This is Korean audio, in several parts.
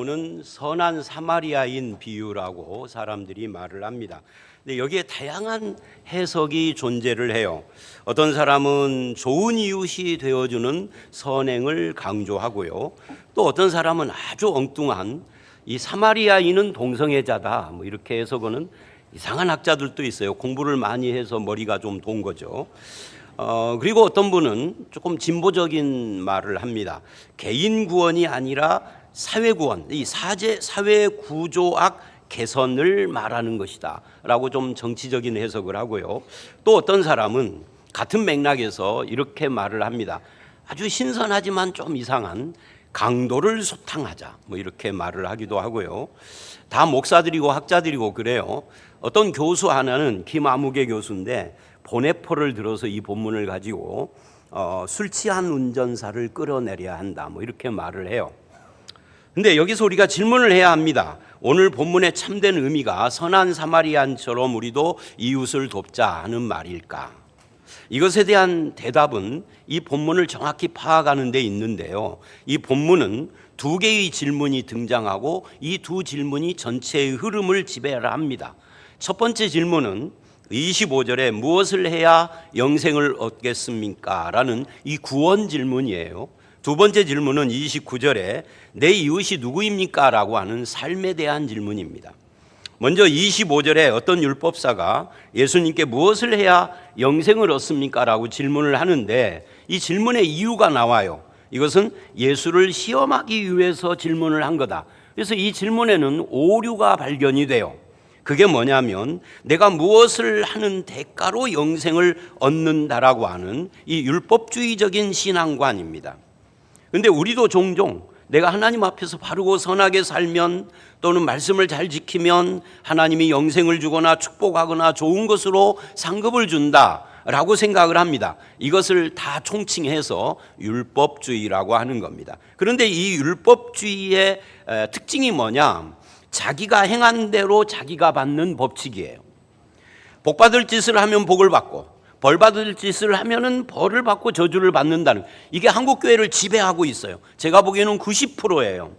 본문은 선한 사마리아인 비유라고 사람들이 말을 합니다. 근데 여기에 다양한 해석이 존재를 해요. 어떤 사람은 좋은 이웃이 되어주는 선행을 강조하고요. 또 어떤 사람은 아주 엉뚱한 이 사마리아인은 동성애자다. 뭐 이렇게 해석하는 이상한 학자들도 있어요. 공부를 많이 해서 머리가 좀 돈 거죠. 어, 그리고 어떤 분은 조금 진보적인 말을 합니다. 개인 구원이 아니라 사회 구원, 이 사제 사회 구조학 개선을 말하는 것이다라고 좀 정치적인 해석을 하고요. 또 어떤 사람은 같은 맥락에서 이렇게 말을 합니다. 아주 신선하지만 좀 이상한 강도를 소탕하자 뭐 이렇게 말을 하기도 하고요. 다 목사들이고 학자들이고 그래요. 어떤 교수 하나는 김아무개 교수인데 보네포를 들어서 이 본문을 가지고 어, 술 취한 운전사를 끌어내려야 한다 뭐 이렇게 말을 해요. 근데 여기서 우리가 질문을 해야 합니다. 오늘 본문의 참된 의미가 선한 사마리안처럼 우리도 이웃을 돕자 하는 말일까? 이것에 대한 대답은 이 본문을 정확히 파악하는 데 있는데요. 이 본문은 두 개의 질문이 등장하고 이 두 질문이 전체의 흐름을 지배하라 합니다. 첫 번째 질문은 25절에 무엇을 해야 영생을 얻겠습니까? 라는 이 구원 질문이에요. 두 번째 질문은 29절에 내 이웃이 누구입니까? 라고 하는 삶에 대한 질문입니다. 먼저 25절에 어떤 율법사가 예수님께 무엇을 해야 영생을 얻습니까? 라고 질문을 하는데 이 질문의 이유가 나와요. 이것은 예수를 시험하기 위해서 질문을 한 거다. 그래서 이 질문에는 오류가 발견이 돼요. 그게 뭐냐면 내가 무엇을 하는 대가로 영생을 얻는다라고 하는 이 율법주의적인 신앙관입니다. 근데 우리도 종종 내가 하나님 앞에서 바르고 선하게 살면 또는 말씀을 잘 지키면 하나님이 영생을 주거나 축복하거나 좋은 것으로 상급을 준다 라고 생각을 합니다. 이것을 다 총칭해서 율법주의라고 하는 겁니다. 그런데 이 율법주의의 특징이 뭐냐? 자기가 행한 대로 자기가 받는 법칙이에요. 복 받을 짓을 하면 복을 받고 벌 받을 짓을 하면은 벌을 받고 저주를 받는다는 이게 한국 교회를 지배하고 있어요. 제가 보기에는 90%예요.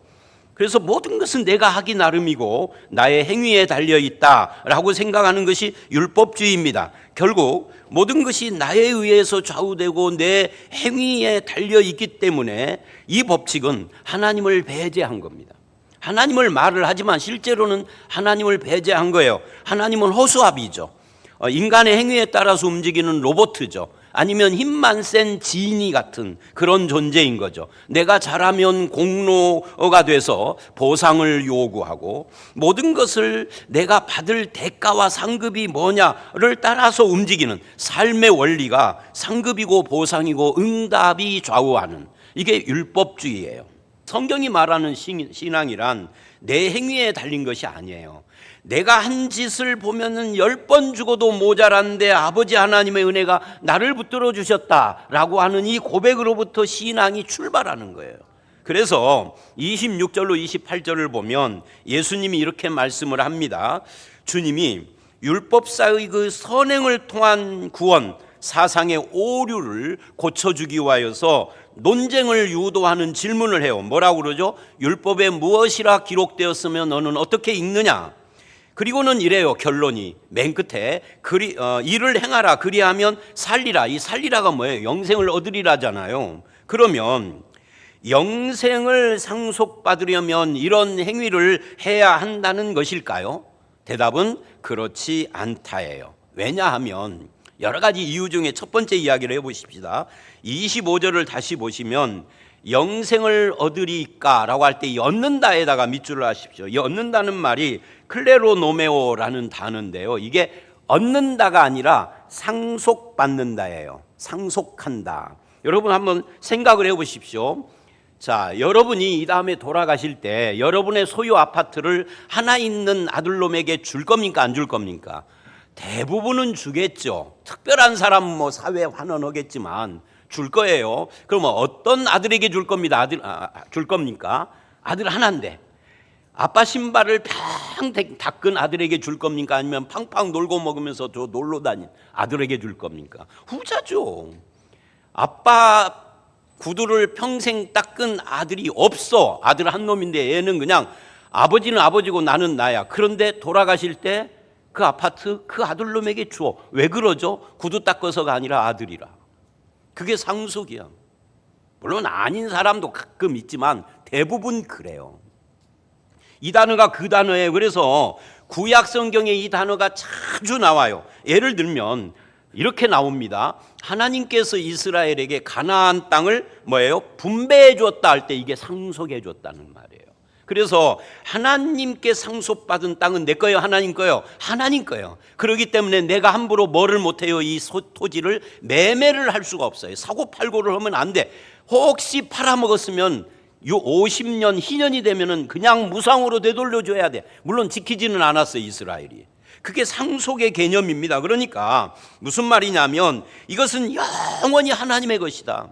그래서 모든 것은 내가 하기 나름이고 나의 행위에 달려 있다라고 생각하는 것이 율법주의입니다. 결국 모든 것이 나에 의해서 좌우되고 내 행위에 달려 있기 때문에 이 법칙은 하나님을 배제한 겁니다. 하나님을 말을 하지만 실제로는 하나님을 배제한 거예요. 하나님은 허수아비죠. 어, 인간의 행위에 따라서 움직이는 로봇이죠. 아니면 힘만 센 지니 같은 그런 존재인 거죠. 내가 잘하면 공로가 돼서 보상을 요구하고 모든 것을 내가 받을 대가와 상급이 뭐냐를 따라서 움직이는 삶의 원리가 상급이고 보상이고 응답이 좌우하는 이게 율법주의예요. 성경이 말하는 신앙이란 내 행위에 달린 것이 아니에요. 내가 한 짓을 보면은 열 번 죽어도 모자란데 아버지 하나님의 은혜가 나를 붙들어 주셨다라고 하는 이 고백으로부터 신앙이 출발하는 거예요. 그래서 26절로 28절을 보면 예수님이 이렇게 말씀을 합니다. 주님이 율법사의 그 선행을 통한 구원, 사상의 오류를 고쳐주기 위하여서 논쟁을 유도하는 질문을 해요. 뭐라고 그러죠? 율법에 무엇이라 기록되었으면 너는 어떻게 읽느냐? 그리고는 이래요. 결론이 맨 끝에 그리 어, 일을 행하라 그리하면 살리라. 이 살리라가 뭐예요? 영생을 얻으리라잖아요. 그러면 영생을 상속받으려면 이런 행위를 해야 한다는 것일까요? 대답은 그렇지 않다예요. 왜냐하면 여러 가지 이유 중에 첫 번째 이야기를 해보십시다. 25절을 다시 보시면 영생을 얻으리까라고 할 때 얻는다에다가 밑줄을 하십시오. 이 얻는다는 말이 클레로노메오라는 단어인데요. 이게 얻는다가 아니라 상속받는다예요. 상속한다. 여러분 한번 생각을 해 보십시오. 자, 여러분이 이 다음에 돌아가실 때 여러분의 소유 아파트를 하나 있는 아들놈에게 줄 겁니까? 안 줄 겁니까? 대부분은 주겠죠. 특별한 사람 뭐 사회 환원하겠지만 줄 거예요. 그러면 어떤 아들에게 줄 겁니다. 아들 아, 줄 겁니까? 아들 하나인데 아빠 신발을 팡 닦은 아들에게 줄 겁니까? 아니면 팡팡 놀고 먹으면서 저 놀러 다닌 아들에게 줄 겁니까? 후자죠. 아빠 구두를 평생 닦은 아들이 없어. 아들 한 놈인데 얘는 그냥 아버지는 아버지고 나는 나야. 그런데 돌아가실 때 그 아파트 그 아들 놈에게 주어. 왜 그러죠? 구두 닦아서가 아니라 아들이라. 그게 상속이야. 물론 아닌 사람도 가끔 있지만 대부분 그래요. 이 단어가 그 단어예요. 그래서 구약 성경에 이 단어가 자주 나와요. 예를 들면 이렇게 나옵니다. 하나님께서 이스라엘에게 가나안 땅을 뭐예요? 분배해 줬다 할 때 이게 상속해 줬다는 말이에요. 그래서 하나님께 상속받은 땅은 내 거예요, 하나님 거요. 하나님 거예요. 그렇기 때문에 내가 함부로 뭐를 못 해요. 이 소- 토지를 매매를 할 수가 없어요. 사고 팔고를 하면 안 돼. 혹시 팔아먹었으면 요 50년 희년이 되면은 그냥 무상으로 되돌려 줘야 돼. 물론 지키지는 않았어요, 이스라엘이. 그게 상속의 개념입니다. 그러니까 무슨 말이냐면 이것은 영원히 하나님의 것이다.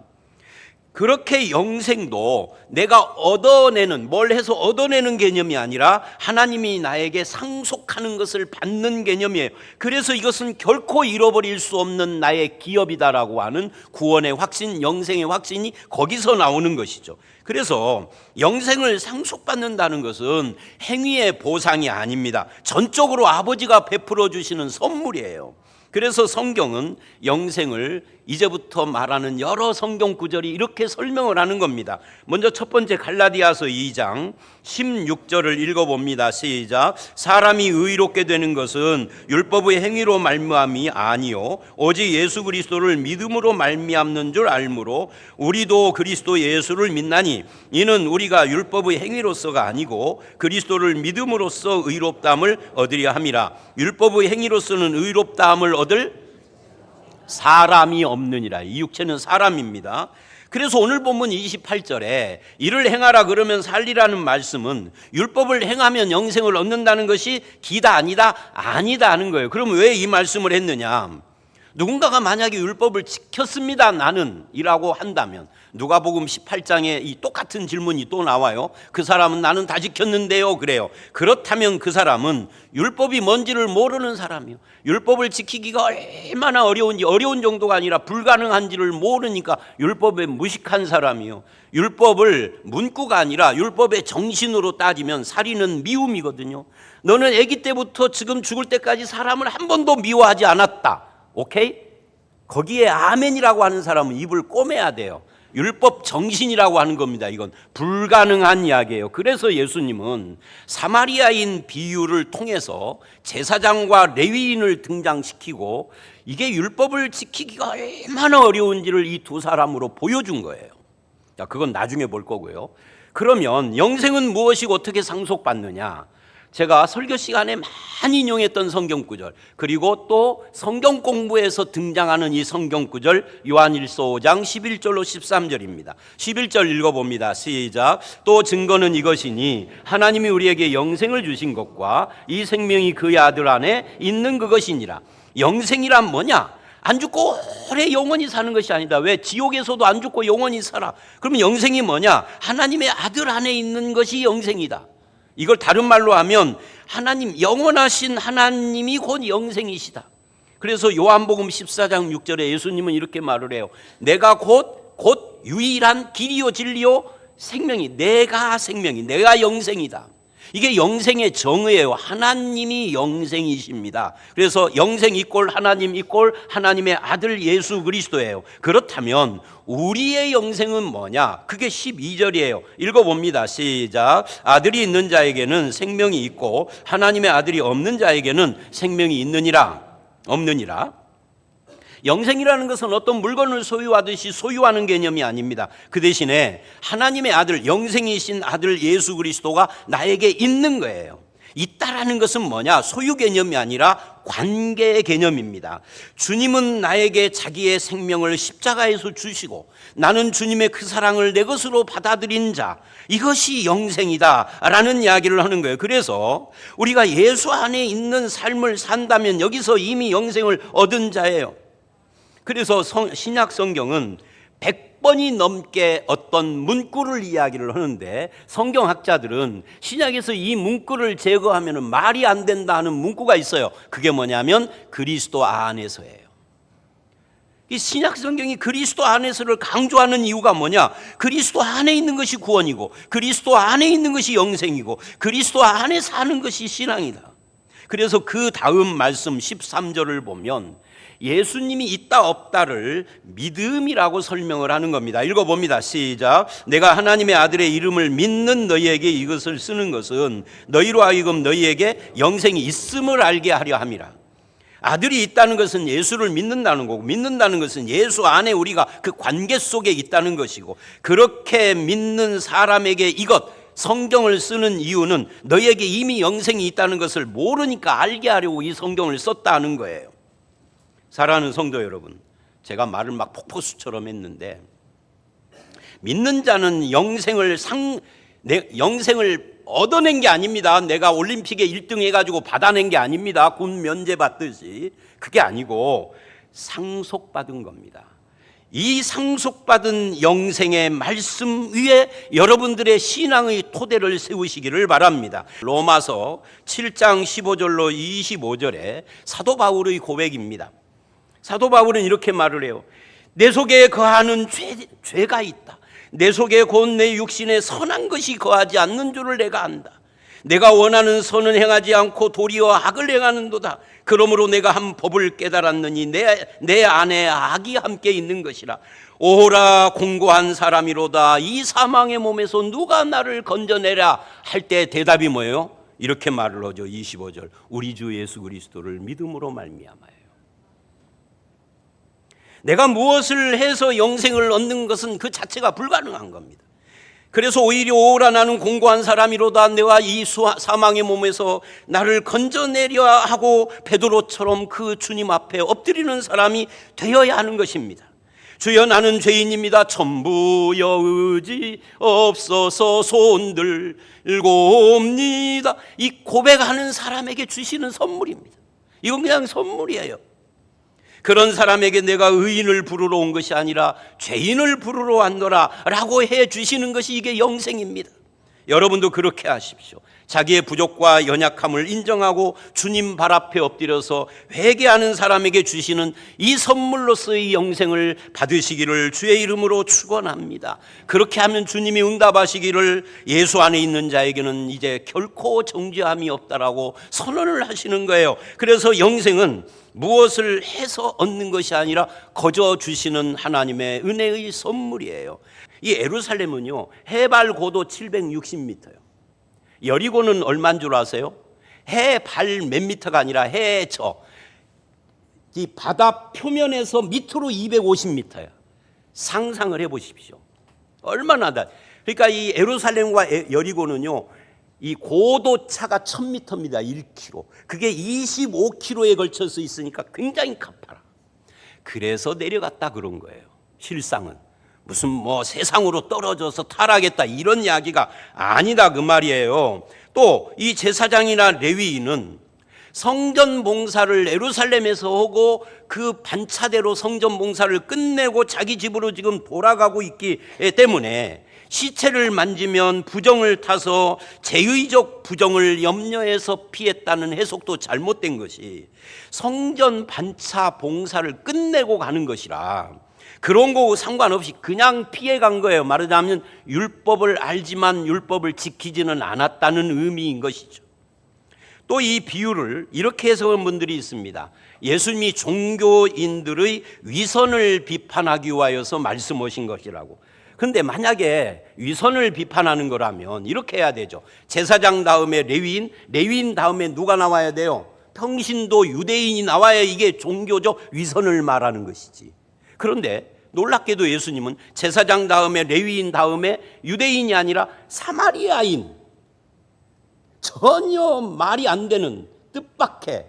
그렇게 영생도 내가 얻어내는 뭘 해서 얻어내는 개념이 아니라 하나님이 나에게 상속하는 것을 받는 개념이에요. 그래서 이것은 결코 잃어버릴 수 없는 나의 기업이다라고 하는 구원의 확신, 영생의 확신이 거기서 나오는 것이죠. 그래서 영생을 상속받는다는 것은 행위의 보상이 아닙니다. 전적으로 아버지가 베풀어 주시는 선물이에요. 그래서 성경은 영생을 이제부터 말하는 여러 성경 구절이 이렇게 설명을 하는 겁니다. 먼저 첫 번째 갈라디아서 2장 16절을 읽어봅니다. 시작. 사람이 의롭게 되는 것은 율법의 행위로 말미암이 아니요 오직 예수 그리스도를 믿음으로 말미암는 줄 알므로 우리도 그리스도 예수를 믿나니 이는 우리가 율법의 행위로서가 아니고 그리스도를 믿음으로써 의롭다함을 얻으려 함이라. 율법의 행위로서는 의롭다함을 얻을 사람이 없느니라. 이 육체는 사람입니다. 그래서 오늘 본문 28절에 이를 행하라 그러면 살리라는 말씀은 율법을 행하면 영생을 얻는다는 것이 기다 아니다 아니다 하는 거예요. 그럼 왜 이 말씀을 했느냐? 누군가가 만약에 율법을 지켰습니다. 나는 이라고 한다면 누가복음 18장에 이 똑같은 질문이 또 나와요. 그 사람은 나는 다 지켰는데요. 그래요. 그렇다면 그 사람은 율법이 뭔지를 모르는 사람이요. 율법을 지키기가 얼마나 어려운지 어려운 정도가 아니라 불가능한지를 모르니까 율법에 무식한 사람이요. 율법을 문구가 아니라 율법의 정신으로 따지면 살인은 미움이거든요. 너는 아기 때부터 지금 죽을 때까지 사람을 한 번도 미워하지 않았다. 오케이? 거기에 아멘이라고 하는 사람은 입을 꼬매야 돼요. 율법 정신이라고 하는 겁니다. 이건 불가능한 이야기예요. 그래서 예수님은 사마리아인 비유를 통해서 제사장과 레위인을 등장시키고 이게 율법을 지키기가 얼마나 어려운지를 이 두 사람으로 보여준 거예요. 자, 그건 나중에 볼 거고요. 그러면 영생은 무엇이고 어떻게 상속받느냐? 제가 설교 시간에 많이 인용했던 성경 구절 그리고 또 성경 공부에서 등장하는 이 성경 구절 요한일서 5장 11절로 13절입니다. 11절 읽어 봅니다. 시작. 또 증거는 이것이니 하나님이 우리에게 영생을 주신 것과 이 생명이 그의 아들 안에 있는 그것이니라. 영생이란 뭐냐? 안 죽고 오래 영원히 사는 것이 아니다. 왜 지옥에서도 안 죽고 영원히 살아? 그러면 영생이 뭐냐? 하나님의 아들 안에 있는 것이 영생이다. 이걸 다른 말로 하면 하나님 영원하신 하나님이 곧 영생이시다. 그래서 요한복음 14장 6절에 예수님은 이렇게 말을 해요. 내가 곧 곧 유일한 길이요 진리요 생명이 내가 생명이 내가 영생이다. 이게 영생의 정의예요. 하나님이 영생이십니다. 그래서 영생 이꼴 하나님 이꼴 하나님의 아들 예수 그리스도예요. 그렇다면 우리의 영생은 뭐냐? 그게 12절이에요. 읽어봅니다. 시작. 아들이 있는 자에게는 생명이 있고 하나님의 아들이 없는 자에게는 생명이 있느니라. 없느니라. 영생이라는 것은 어떤 물건을 소유하듯이 소유하는 개념이 아닙니다. 그 대신에 하나님의 아들, 영생이신 아들 예수 그리스도가 나에게 있는 거예요. 있다라는 것은 뭐냐? 소유 개념이 아니라 관계의 개념입니다. 주님은 나에게 자기의 생명을 십자가에서 주시고 나는 주님의 그 사랑을 내 것으로 받아들인 자. 이것이 영생이다라는 이야기를 하는 거예요. 그래서 우리가 예수 안에 있는 삶을 산다면 여기서 이미 영생을 얻은 자예요. 그래서 성, 신약 성경은 100번이 넘게 어떤 문구를 이야기를 하는데 성경학자들은 신약에서 이 문구를 제거하면 말이 안 된다 하는 문구가 있어요. 그게 뭐냐면 그리스도 안에서예요. 이 신약 성경이 그리스도 안에서를 강조하는 이유가 뭐냐? 그리스도 안에 있는 것이 구원이고 그리스도 안에 있는 것이 영생이고 그리스도 안에 사는 것이 신앙이다. 그래서 그 다음 말씀 13절을 보면 예수님이 있다 없다를 믿음이라고 설명을 하는 겁니다. 읽어봅니다. 시작. 내가 하나님의 아들의 이름을 믿는 너희에게 이것을 쓰는 것은 너희로 하여금 너희에게 영생이 있음을 알게 하려 함이라. 아들이 있다는 것은 예수를 믿는다는 거고 믿는다는 것은 예수 안에 우리가 그 관계 속에 있다는 것이고 그렇게 믿는 사람에게 이것 성경을 쓰는 이유는 너희에게 이미 영생이 있다는 것을 모르니까 알게 하려고 이 성경을 썼다는 거예요. 사랑하는 성도 여러분, 제가 말을 막 폭포수처럼 했는데 믿는 자는 영생을 상 내, 영생을 얻어낸 게 아닙니다. 내가 올림픽에 1등 해가지고 받아낸 게 아닙니다. 군 면제 받듯이 그게 아니고 상속받은 겁니다. 이 상속받은 영생의 말씀 위에 여러분들의 신앙의 토대를 세우시기를 바랍니다. 로마서 7장 15절로 25절에 사도 바울의 고백입니다. 사도 바울은 이렇게 말을 해요. 내 속에 거하는 죄, 죄가 있다. 내 속에 곧 내 육신에 선한 것이 거하지 않는 줄을 내가 안다. 내가 원하는 선은 행하지 않고 도리어 악을 행하는도다. 그러므로 내가 한 법을 깨달았느니 내, 내 안에 악이 함께 있는 것이라. 오라 공고한 사람이로다. 이 사망의 몸에서 누가 나를 건져내라 할 때 대답이 뭐예요? 이렇게 말을 하죠. 25절. 우리 주 예수 그리스도를 믿음으로 말미암아요. 내가 무엇을 해서 영생을 얻는 것은 그 자체가 불가능한 겁니다. 그래서 오히려 오라 나는 공고한 사람이로다 내가 이 사망의 몸에서 나를 건져내려 하고 베드로처럼 그 주님 앞에 엎드리는 사람이 되어야 하는 것입니다. 주여 나는 죄인입니다. 전부여 의지 없어서 손 들고 옵니다. 이 고백하는 사람에게 주시는 선물입니다. 이건 그냥 선물이에요. 그런 사람에게 내가 의인을 부르러 온 것이 아니라 죄인을 부르러 왔노라 라고 해 주시는 것이 이게 영생입니다. 여러분도 그렇게 하십시오. 자기의 부족과 연약함을 인정하고 주님 발 앞에 엎드려서 회개하는 사람에게 주시는 이 선물로서의 영생을 받으시기를 주의 이름으로 축원합니다. 그렇게 하면 주님이 응답하시기를 예수 안에 있는 자에게는 이제 결코 정죄함이 없다라고 선언을 하시는 거예요. 그래서 영생은 무엇을 해서 얻는 것이 아니라 거저 주시는 하나님의 은혜의 선물이에요. 이 에루살렘은요 해발 고도 760m예요. 여리고는 얼마인 줄 아세요? 해발 몇 미터가 아니라 해저 이 바다 표면에서 밑으로 250m야. 상상을 해보십시오. 얼마나 다. 그러니까 이 에루살렘과 여리고는요 이 고도 차가 1000m입니다. 1km. 그게 25km에 걸쳐서 있으니까 굉장히 가파라. 그래서 내려갔다 그런 거예요. 실상은. 무슨 뭐 세상으로 떨어져서 타락했다 이런 이야기가 아니다 그 말이에요. 또 이 제사장이나 레위인은 성전 봉사를 에루살렘에서 하고 그 반차대로 성전 봉사를 끝내고 자기 집으로 지금 돌아가고 있기 때문에 시체를 만지면 부정을 타서 제의적 부정을 염려해서 피했다는 해석도 잘못된 것이 성전 반차 봉사를 끝내고 가는 것이라 그런 거고 상관없이 그냥 피해 간 거예요. 말하자면 율법을 알지만 율법을 지키지는 않았다는 의미인 것이죠. 또 이 비유를 이렇게 해석한 분들이 있습니다. 예수님이 종교인들의 위선을 비판하기 위하여서 말씀하신 것이라고. 근데 만약에 위선을 비판하는 거라면 이렇게 해야 되죠. 제사장 다음에 레위인, 레위인 다음에 누가 나와야 돼요? 평신도 유대인이 나와야 이게 종교적 위선을 말하는 것이지. 그런데 놀랍게도 예수님은 제사장 다음에 레위인 다음에 유대인이 아니라 사마리아인 전혀 말이 안 되는 뜻밖의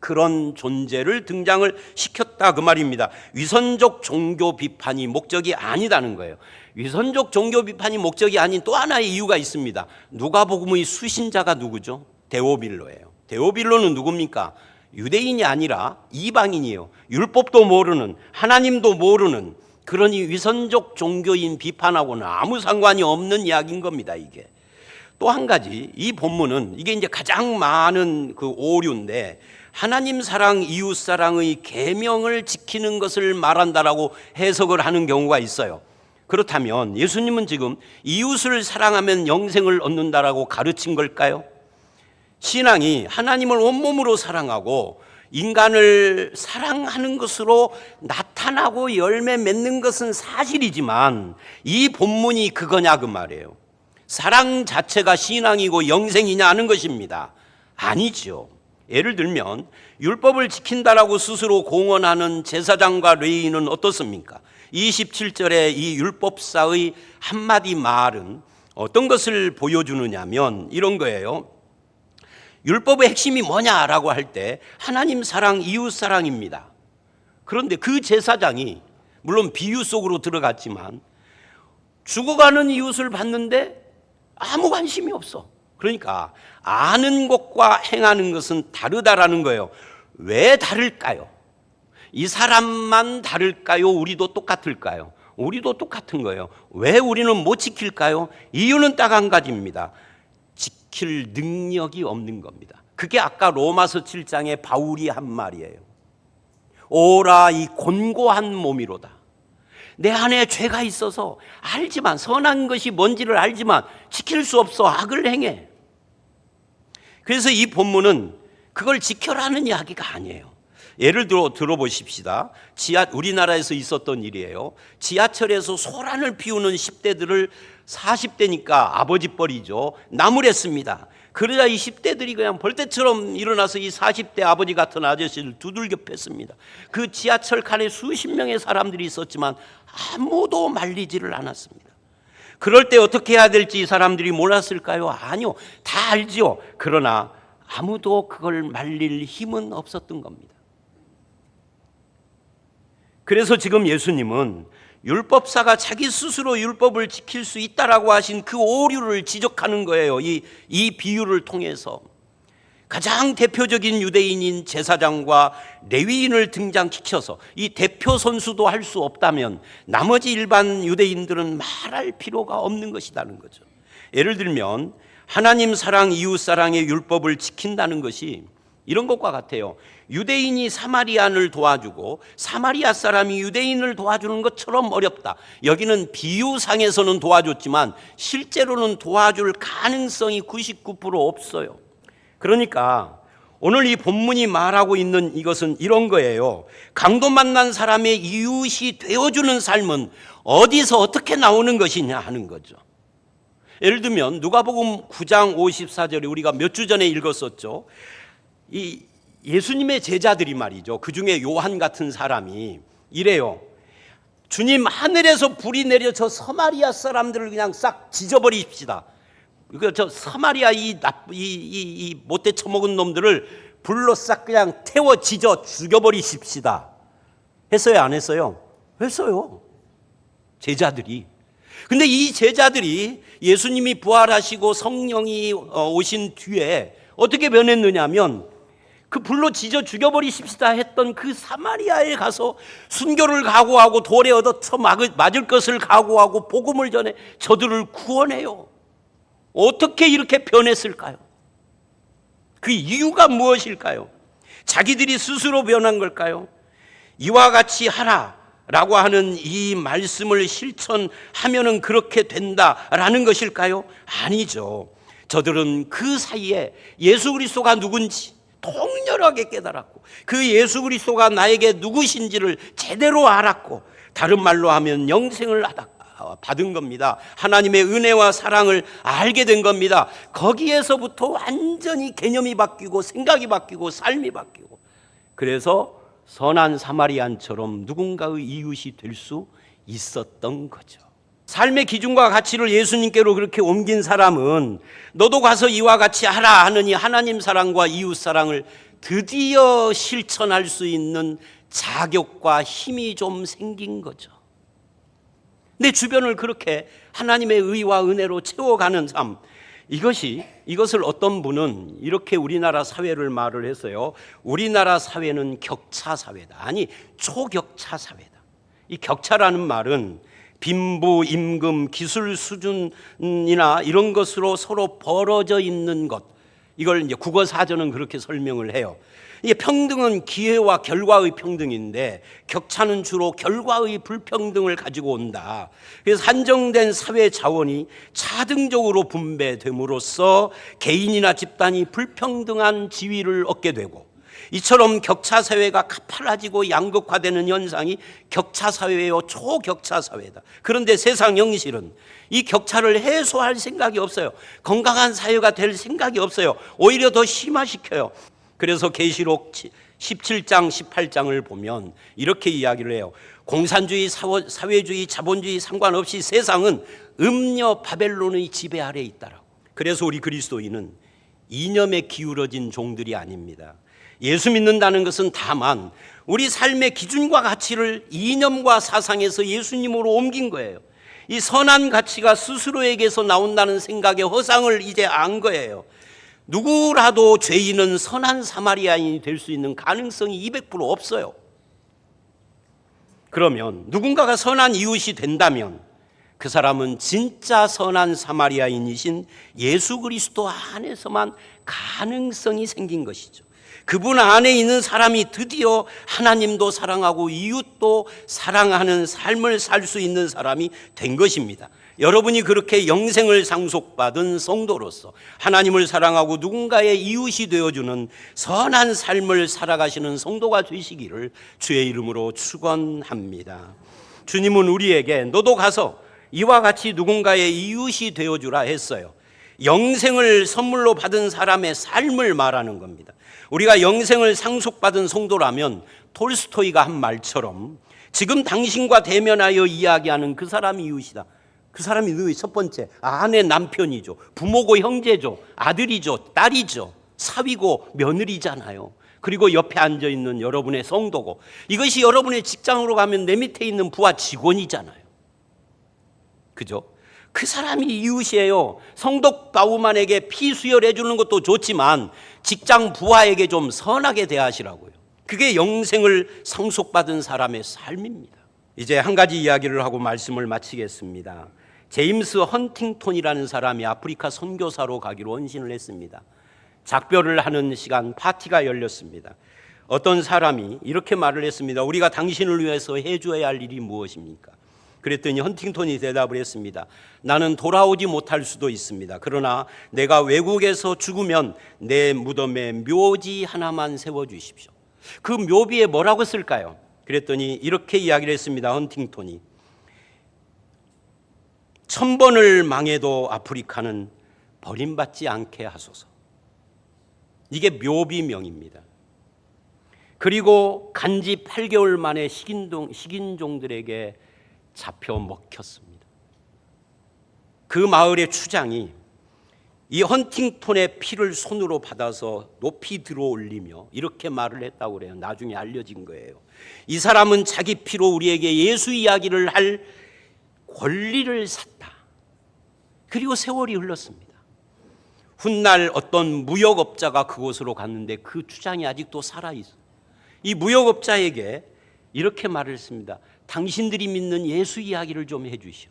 그런 존재를 등장을 시켰다 그 말입니다. 위선적 종교 비판이 목적이 아니다는 거예요. 위선적 종교 비판이 목적이 아닌 또 하나의 이유가 있습니다. 누가복음의 수신자가 누구죠? 데오빌로예요. 데오빌로는 누굽니까? 유대인이 아니라 이방인이에요. 율법도 모르는 하나님도 모르는 그러니 위선적 종교인 비판하고는 아무 상관이 없는 이야기인 겁니다. 이게 또 한 가지 이 본문은 이게 이제 가장 많은 그 오류인데 하나님 사랑 이웃 사랑의 계명을 지키는 것을 말한다라고 해석을 하는 경우가 있어요. 그렇다면 예수님은 지금 이웃을 사랑하면 영생을 얻는다라고 가르친 걸까요? 신앙이 하나님을 온몸으로 사랑하고 인간을 사랑하는 것으로 나타나고 열매 맺는 것은 사실이지만 이 본문이 그거냐 그 말이에요. 사랑 자체가 신앙이고 영생이냐 하는 것입니다. 아니죠. 예를 들면 율법을 지킨다라고 스스로 공언하는 제사장과 레위인은 어떻습니까? 27절에 이 율법사의 한마디 말은 어떤 것을 보여주느냐면 이런 거예요. 율법의 핵심이 뭐냐라고 할 때 하나님 사랑, 이웃 사랑입니다. 그런데 그 제사장이 물론 비유 속으로 들어갔지만 죽어가는 이웃을 봤는데 아무 관심이 없어. 그러니까 아는 것과 행하는 것은 다르다라는 거예요. 왜 다를까요? 이 사람만 다를까요? 우리도 똑같을까요? 우리도 똑같은 거예요. 왜 우리는 못 지킬까요? 이유는 딱 한 가지입니다. 지킬 능력이 없는 겁니다. 그게 아까 로마서 7장에 바울이 한 말이에요. 오라 이 곤고한 몸이로다. 내 안에 죄가 있어서 알지만 선한 것이 뭔지를 알지만 지킬 수 없어 악을 행해. 그래서 이 본문은 그걸 지켜라는 이야기가 아니에요. 예를 들어 들어보십시다. 지하 우리나라에서 있었던 일이에요. 지하철에서 소란을 피우는 10대들을 40대니까 아버지 뻘이죠. 나무랬습니다. 그러자 이 10대들이 그냥 벌떼처럼 일어나서 이 40대 아버지 같은 아저씨를 두들겨 팼습니다. 그 지하철 칸에 수십 명의 사람들이 있었지만 아무도 말리지를 않았습니다. 그럴 때 어떻게 해야 될지 이 사람들이 몰랐을까요? 아니요. 다 알지요. 그러나 아무도 그걸 말릴 힘은 없었던 겁니다. 그래서 지금 예수님은 율법사가 자기 스스로 율법을 지킬 수 있다라고 하신 그 오류를 지적하는 거예요. 이, 이 비유를 통해서. 가장 대표적인 유대인인 제사장과 레위인을 등장시켜서 이 대표 선수도 할 수 없다면 나머지 일반 유대인들은 말할 필요가 없는 것이라는 거죠. 예를 들면 하나님 사랑, 이웃 사랑의 율법을 지킨다는 것이 이런 것과 같아요. 유대인이 사마리안을 도와주고 사마리아 사람이 유대인을 도와주는 것처럼 어렵다. 여기는 비유상에서는 도와줬지만 실제로는 도와줄 가능성이 99% 없어요. 그러니까 오늘 이 본문이 말하고 있는 이것은 이런 거예요. 강도 만난 사람의 이웃이 되어주는 삶은 어디서 어떻게 나오는 것이냐 하는 거죠. 예를 들면 누가복음 9장 54절에 우리가 몇 주 전에 읽었었죠. 이 예수님의 제자들이 말이죠. 그 중에 요한 같은 사람이 이래요. 주님 하늘에서 불이 내려 저 서마리아 사람들을 그냥 싹 지져버리십시다. 그저 서마리아 이, 이, 이, 이 못돼 처먹은 놈들을 불로 싹 그냥 태워 지져 죽여버리십시다. 했어요, 안 했어요? 했어요. 제자들이. 근데 이 제자들이 예수님이 부활하시고 성령이 어, 오신 뒤에 어떻게 변했느냐면 그 불로 지져 죽여버리십시다 했던 그 사마리아에 가서 순교를 각오하고 돌에 얻어쳐 맞을 것을 각오하고 복음을 전해 저들을 구원해요. 어떻게 이렇게 변했을까요? 그 이유가 무엇일까요? 자기들이 스스로 변한 걸까요? 이와 같이 하라. 라고 하는 이 말씀을 실천하면은 그렇게 된다라는 것일까요? 아니죠. 저들은 그 사이에 예수 그리스도가 누군지 통렬하게 깨달았고 그 예수 그리스도가 나에게 누구신지를 제대로 알았고 다른 말로 하면 영생을 받은 겁니다. 하나님의 은혜와 사랑을 알게 된 겁니다. 거기에서부터 완전히 개념이 바뀌고 생각이 바뀌고 삶이 바뀌고 그래서 선한 사마리안처럼 누군가의 이웃이 될 수 있었던 거죠. 삶의 기준과 가치를 예수님께로 그렇게 옮긴 사람은 너도 가서 이와 같이 하라 하느니 하나님 사랑과 이웃 사랑을 드디어 실천할 수 있는 자격과 힘이 좀 생긴 거죠. 내 주변을 그렇게 하나님의 의와 은혜로 채워가는 삶, 이것이 이것을 어떤 분은 이렇게 우리나라 사회를 말을 했어요. 우리나라 사회는 격차 사회다. 아니 초격차 사회다. 이 격차라는 말은 빈부, 임금, 기술 수준이나 이런 것으로 서로 벌어져 있는 것. 이걸 이제 국어 사전은 그렇게 설명을 해요. 이게 평등은 기회와 결과의 평등인데 격차는 주로 결과의 불평등을 가지고 온다. 그래서 한정된 사회 자원이 차등적으로 분배됨으로써 개인이나 집단이 불평등한 지위를 얻게 되고 이처럼 격차 사회가 가팔라지고 양극화되는 현상이 격차 사회요 초격차 사회다. 그런데 세상 현실은 이 격차를 해소할 생각이 없어요. 건강한 사회가 될 생각이 없어요. 오히려 더 심화시켜요. 그래서 계시록 17장 18장을 보면 이렇게 이야기를 해요. 공산주의, 사회주의, 자본주의 상관없이 세상은 음녀 바벨론의 지배 아래 있다라고. 그래서 우리 그리스도인은 이념에 기울어진 종들이 아닙니다. 예수 믿는다는 것은 다만 우리 삶의 기준과 가치를 이념과 사상에서 예수님으로 옮긴 거예요. 이 선한 가치가 스스로에게서 나온다는 생각의 허상을 이제 안 거예요. 누구라도 죄인은 선한 사마리아인이 될 수 있는 가능성이 200% 없어요. 그러면 누군가가 선한 이웃이 된다면 그 사람은 진짜 선한 사마리아인이신 예수 그리스도 안에서만 가능성이 생긴 것이죠. 그분 안에 있는 사람이 드디어 하나님도 사랑하고 이웃도 사랑하는 삶을 살 수 있는 사람이 된 것입니다. 여러분이 그렇게 영생을 상속받은 성도로서 하나님을 사랑하고 누군가의 이웃이 되어주는 선한 삶을 살아가시는 성도가 되시기를 주의 이름으로 축원합니다. 주님은 우리에게 너도 가서 이와 같이 누군가의 이웃이 되어주라 했어요. 영생을 선물로 받은 사람의 삶을 말하는 겁니다. 우리가 영생을 상속받은 성도라면 톨스토이가 한 말처럼 지금 당신과 대면하여 이야기하는 그 사람이 이웃이다. 그 사람이 누구예요? 첫 번째 아내 남편이죠. 부모고 형제죠. 아들이죠. 딸이죠. 사위고 며느리잖아요. 그리고 옆에 앉아 있는 여러분의 성도고 이것이 여러분의 직장으로 가면 내 밑에 있는 부하 직원이잖아요. 그죠? 그 사람이 이웃이에요. 성독 바우만에게 피 수혈해 주는 것도 좋지만 직장 부하에게 좀 선하게 대하시라고요. 그게 영생을 상속받은 사람의 삶입니다. 이제 한 가지 이야기를 하고 말씀을 마치겠습니다. 제임스 헌팅톤이라는 사람이 아프리카 선교사로 가기로 헌신을 했습니다. 작별을 하는 시간 파티가 열렸습니다. 어떤 사람이 이렇게 말을 했습니다. 우리가 당신을 위해서 해줘야 할 일이 무엇입니까? 그랬더니 헌팅턴이 대답을 했습니다. 나는 돌아오지 못할 수도 있습니다. 그러나 내가 외국에서 죽으면 내 무덤에 묘지 하나만 세워 주십시오. 그 묘비에 뭐라고 쓸까요? 그랬더니 이렇게 이야기를 했습니다. 헌팅턴이 천 번을 망해도 아프리카는 버림받지 않게 하소서. 이게 묘비명입니다. 그리고 간지 8개월 만에 식인동, 식인종들에게 잡혀 먹혔습니다. 그 마을의 추장이 이 헌팅톤의 피를 손으로 받아서 높이 들어 올리며 이렇게 말을 했다고 그래요. 나중에 알려진 거예요. 이 사람은 자기 피로 우리에게 예수 이야기를 할 권리를 샀다. 그리고 세월이 흘렀습니다. 훗날 어떤 무역업자가 그곳으로 갔는데 그 주장이 아직도 살아있어. 이 무역업자에게 이렇게 말을 했습니다. 당신들이 믿는 예수 이야기를 좀 해주시오.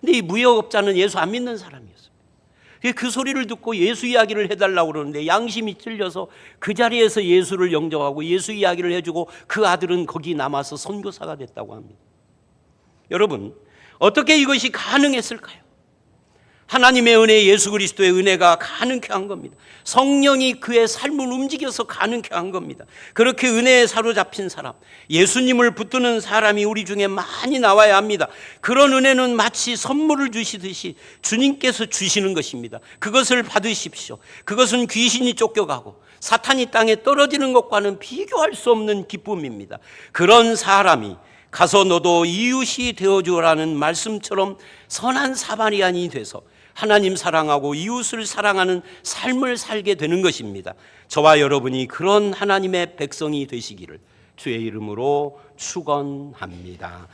근데 이 무역업자는 예수 안 믿는 사람이었습니다. 그 소리를 듣고 예수 이야기를 해달라고 그러는데 양심이 찔려서 그 자리에서 예수를 영접하고 예수 이야기를 해주고 그 아들은 거기 남아서 선교사가 됐다고 합니다. 여러분, 어떻게 이것이 가능했을까요? 하나님의 은혜, 예수 그리스도의 은혜가 가능케 한 겁니다. 성령이 그의 삶을 움직여서 가능케 한 겁니다. 그렇게 은혜에 사로잡힌 사람, 예수님을 붙드는 사람이 우리 중에 많이 나와야 합니다. 그런 은혜는 마치 선물을 주시듯이 주님께서 주시는 것입니다. 그것을 받으십시오. 그것은 귀신이 쫓겨가고 사탄이 땅에 떨어지는 것과는 비교할 수 없는 기쁨입니다. 그런 사람이 가서 너도 이웃이 되어주라는 말씀처럼 선한 사마리안이 돼서 하나님 사랑하고 이웃을 사랑하는 삶을 살게 되는 것입니다. 저와 여러분이 그런 하나님의 백성이 되시기를 주의 이름으로 축원합니다.